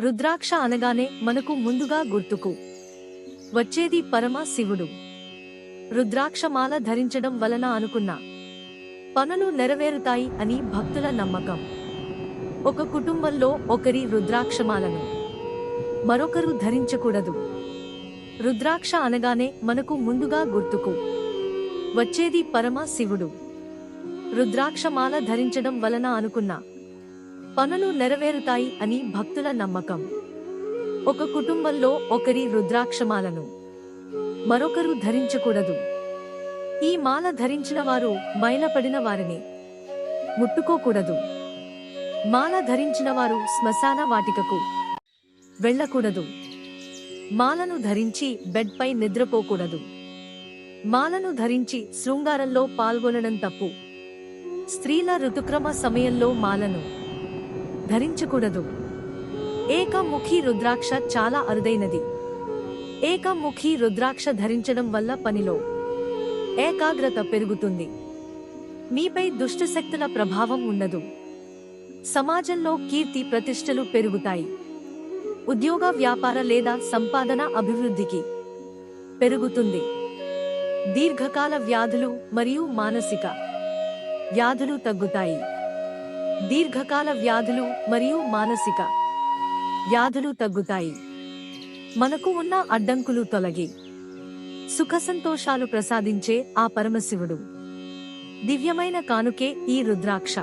రుద్రాక్ష అనగానే మనకు ముందుగా గుర్తుకు. వచ్చేది పరమ శివుడు. రుద్రాక్షమాల ధరించడం వలన అనుకున్న. పనులు నెరవేరుతాయి అని భక్తుల నమ్మకం. ఒక కుటుంబంలో ఒకరి రుద్రాక్షమాలను. మరొకరు ధరించకూడదు. రుద్రాక్ష అనగానే మనకు ముందుగా గుర్తుకు. వచ్చేది పరమ శివుడు. రుద్రాక్షమాల ధరించడం వలన అనుకున్నా. పనులు నెరవేరుతాయి అని భక్తుల నమ్మకం. ఒక కుటుంబంలో ఒకరి రుద్రాక్షమాలను మరొకరు ధరించకూడదు. ఈ మాల ధరించిన వారు మైలపడిన వారిని ముట్టుకోకూడదు. మాల ధరించిన వారు శ్మశాన వాటికకు వెళ్ళకూడదు. మాలను ధరించి బెడ్పై నిద్రపోకూడదు. మాలను ధరించి శృంగారంలో పాల్గొనడం తప్పు. స్త్రీల ఋతుక్రమ సమయంలో మాలను ధరించకూడదు. ఏకముఖి రుద్రాక్ష చాలా అరుదైనది. ఏకముఖి రుద్రాక్ష ధరించడం వల్ల పనిలో ఏకాగ్రత పెరుగుతుంది. మీపై దుష్టశక్తుల ప్రభావం ఉండదు. సమాజంలో కీర్తి ప్రతిష్టలు పెరుగుతాయి. ఉద్యోగ వ్యాపార లేదా సంపాదన అభివృద్ధికి పెరుగుతుంది. దీర్ఘకాల వ్యాధులు మరియు మానసిక వ్యాధులు తగ్గుతాయి. దీర్ఘకాల వ్యాధులు మరియు మానసిక వ్యాధులు తగ్గుతాయి. మనకు ఉన్న అడ్డంకులు తొలగి సుఖ సంతోషాలు ప్రసాదించే ఆ పరమశివుడు. దివ్యమైన కానుకే ఈ రుద్రాక్ష.